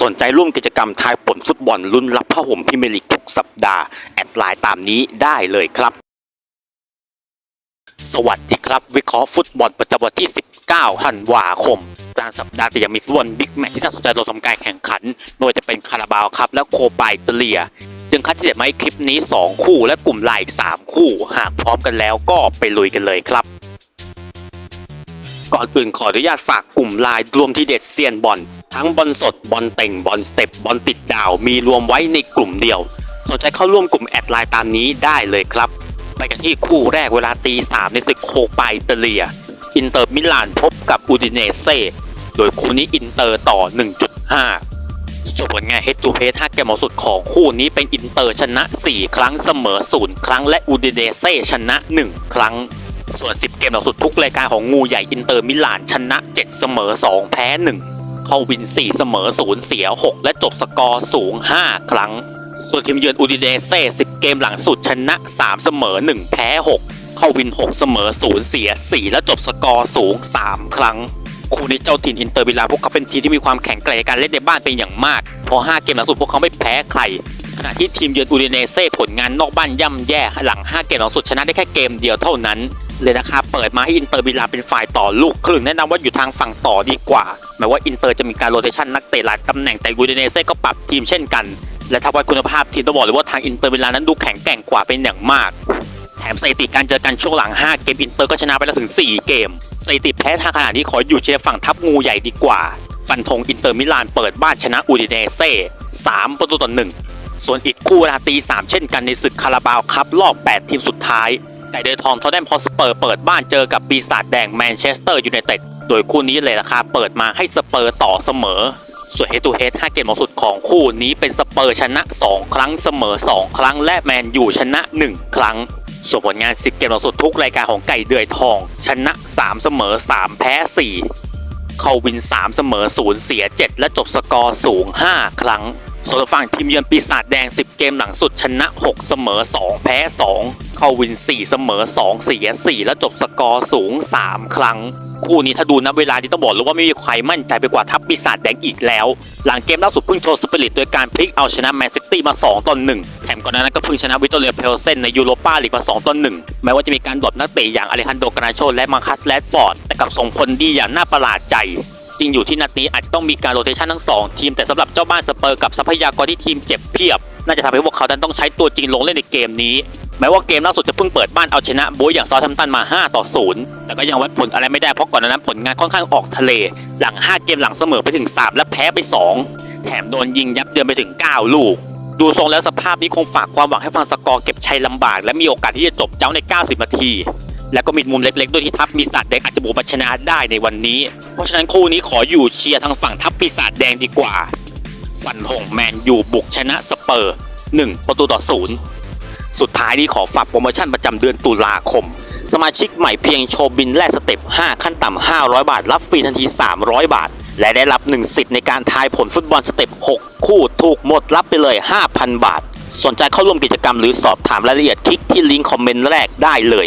สนใจร่วมกิจกรรมทายผลฟุตบอลลุ้นรับผ้าห่มพรีเมียร์ลีกทุกสัปดาห์ แอดไลน์ตามนี้ได้เลยครับ สวัสดีครับ วิเคราะห์ฟุตบอลประจำวันที่ 19 ธันวาคมกลางสัปดาห์แต่ยังมีฟุตบอลบิ๊กแมตช์ที่น่าสนใจรอชมการแข่งขันไม่ว่าจะเป็นคาราบาวครับและโคปาอิตาเลีย จึงคัดเฉลี่ยมาให้คลิปนี้ 2 คู่และกลุ่มไลน์อีก 3 คู่ หากพร้อมกันแล้วก็ไปลุยกันเลยครับก่อนอื่นขออนุญาตฝากกลุ่มไลน์รวมที่เด็ดเซียนบอล ทั้งบอลสดบอลเต่งบอลสเต็ปบอลติดดาวมีรวมไว้ในกลุ่มเดียว สนใจเข้าร่วมกลุ่มแอดไลน์ตามนี้ได้เลยครับ ไปกันที่คู่แรกเวลาตีสามในศึกโคปาอิตาเลีย อินเตอร์มิลานพบกับอูดิเนเซ่โดยคู่นี้อินเตอร์ต่อ 1.5ส่วนผลงานเฮดทูเพ5เกมหมสุดของคู่นี้เป็นอินเตอร์ชนะ 4 ครั้งเสมอ 0 ครั้งและอูดิเนเซ่ชนะ 1 ครั้งส่วน 10 เกมหลังสุดทุกรายการของงูใหญ่อินเตอร์มิลานชนะ 7 เสมอ 2 แพ้ 1 เข้าวิน 4 เสมอ 0 เสีย 6 และจบสกอร์สูง 5 ครั้ง ส่วนทีมเยือนอูดิเนเซ่10 เกมหลังสุดชนะ 3 เสมอ 1 แพ้ 6 เข้าวิน 6 เสมอ 0 เสีย 4 และจบสกอร์สูง 3 ครั้ง คู่นี้เจ้าถิ่นอินเตอร์มิลานพวกเขาเป็นทีมที่มีความแข็งแกร่งในการเล่นในบ้านเป็นอย่างมาก พอ 5 เกมหลังสุดพวกเขาไม่แพ้ใครขณะที่ทีมเยือนอูดิเนเซ่ผลงานนอกบ้านย่ำแย่หลัง 5 เกมหลังสุดชนะได้แค่เกมเดียวเท่านั้น เลยนะครับ เปิดมาให้อินเตอร์มิลานเป็นฝ่ายต่อลูกครึ่งแนะนำว่าอยู่ทางฝั่งต่อดีกว่า แม้ว่าอินเตอร์จะมีการโรเตชันนักเตะหลายตำแหน่งแต่อูดิเนเซ่ก็ปรับทีมเช่นกัน และถ้าวัดคุณภาพทีมต้องบอกเลยว่าทางอินเตอร์มิลานนั้นดูแข็งแกร่งกว่าเป็นอย่างมากแถมสถิติการเจอกันช่วงหลัง 5 เกม อินเตอร์ก็ชนะไปแล้วถึง 4 เกมสถิติแพ้ทางขนาดนี้ขออยู่เชียร์ฝั่งทัพงูใหญ่ดีกว่า ฟันธงอินเตอร์มิลานเปิดบ้านชนะอูดิเนเซ่3ประตูต่อ1ส่วนอีกคู่เวลาตี 3 เช่นกันในศึกคาราบาวคัพรอบ 8 ทีมสุดท้าย ไก่เดือทองทอแดมพอสเปอร์เปิดบ้านเจอกับปีศาจแดงแมนเชสเตอร์ยูไนเต็ดโดยคู่นี้เลยราคาเปิดมาให้สเปอร์ต่อเสมอ ส่วนเฮตูเฮด5เกมหมดสุดของคู่นี้เป็นสเปอร์ชนะ 2 ครั้งเสมอ 2 ครั้งและแมนยูชนะ 1 ครั้ง ส่วนผลงาน 10 เกมหลังสุดทุกรายการของไก่เดือยทอง ชนะ 3 เสมอ 3 แพ้ 4 เข้าวิน 3 เสมอ 0 เสีย 7 และจบสกอร์สูง 5 ครั้ง ส่วนฝั่งทีมเยือนปีศาจแดง 10 เกมหลังสุดชนะ 6 เสมอ 2 แพ้ 2 เข้าวิน 4 เสมอ 2 เสีย 4 และจบสกอร์สูง 3 ครั้ง คู่นี้ถ้าดูนับเวลาที่ต้องบอกเลยว่าไม่มีใครมั่นใจไปกว่าทัพปีศาจแดงอีกแล้ว หลังเกมล่าสุดเพิ่งโชว์สปิริตโดยการพลิกเอาชนะแมนซิตี้มา 2 ต่อ 1 แถมก่อนหน้านั้นก็เพิ่งชนะวิตเตอเรียเพลเซนในยูโรปาลีกมา 2 ต่อ 1 แม้ว่าจะมีการดรอปนักเตะอย่างอเลฮันโดกานาโชและมาคัสแลดฟอร์ดแต่กับส่งผลดีอย่างน่าประหลาดใจ จริงอยู่ที่นัดนี้อาจจะต้องมีการโรเตชันทั้งสองทีมแต่สำหรับเจ้าบ้านสเปอร์กับทรัพยากรที่ทีมเจ็บเพียบ น่าจะทำให้พวกเขานั้นต้องใช้ตัวจริงลงเล่นในเกมนี้ แม้ว่าเกมล่าสุดจะเพิ่งเปิดบ้านเอาชนะโบยอย่างซอลแทมตันมา 5 ต่อ 0 แต่ก็ยังวัดผลอะไรไม่ได้เพราะก่อนหนานั้นผลงานค่อนข้างออกทะเล หลัง 5 เกมหลังเสมอไปถึง 3 และแพ้ไป 2 แถมโดนยิงยับเยินไปถึง 9 ลูกดูทรงแล้วสภาพนี้คงฝากความหวังให้ฟังสกอร์เก็บชัยลำบาก และมีโอกาสที่จะจบเจ้าใน 90 นาที และก็มีมุมเล็กๆ ด้วยที่ทัพปีศาจแดงอาจจะบุกชนะได้ในวันนี้ เพราะฉะนั้นคู่นี้ขออยู่เชียร์ทางฝั่งทัพปีศาจแดงดีกว่า ฟันธงแมนยูบุกชนะสเปอร์ 1 ประตูต่อศูนย์สุดท้ายนี้ขอฝากโปรโมชั่นประจำเดือนตุลาคม สมาชิกใหม่เพียงโชว์บินแลกสเต็ป 5 ขั้นต่ำ 500 บาท รับฟรีทันที 300 บาท และได้รับ 1 สิทธิ์ในการทายผลฟุตบอลสเต็ป 6 คู่ถูกหมดรับไปเลย 5,000 บาท สนใจเข้าร่วมกิจกรรมหรือสอบถามรายละเอียดคลิกที่ลิงก์คอมเมนต์แรกได้เลย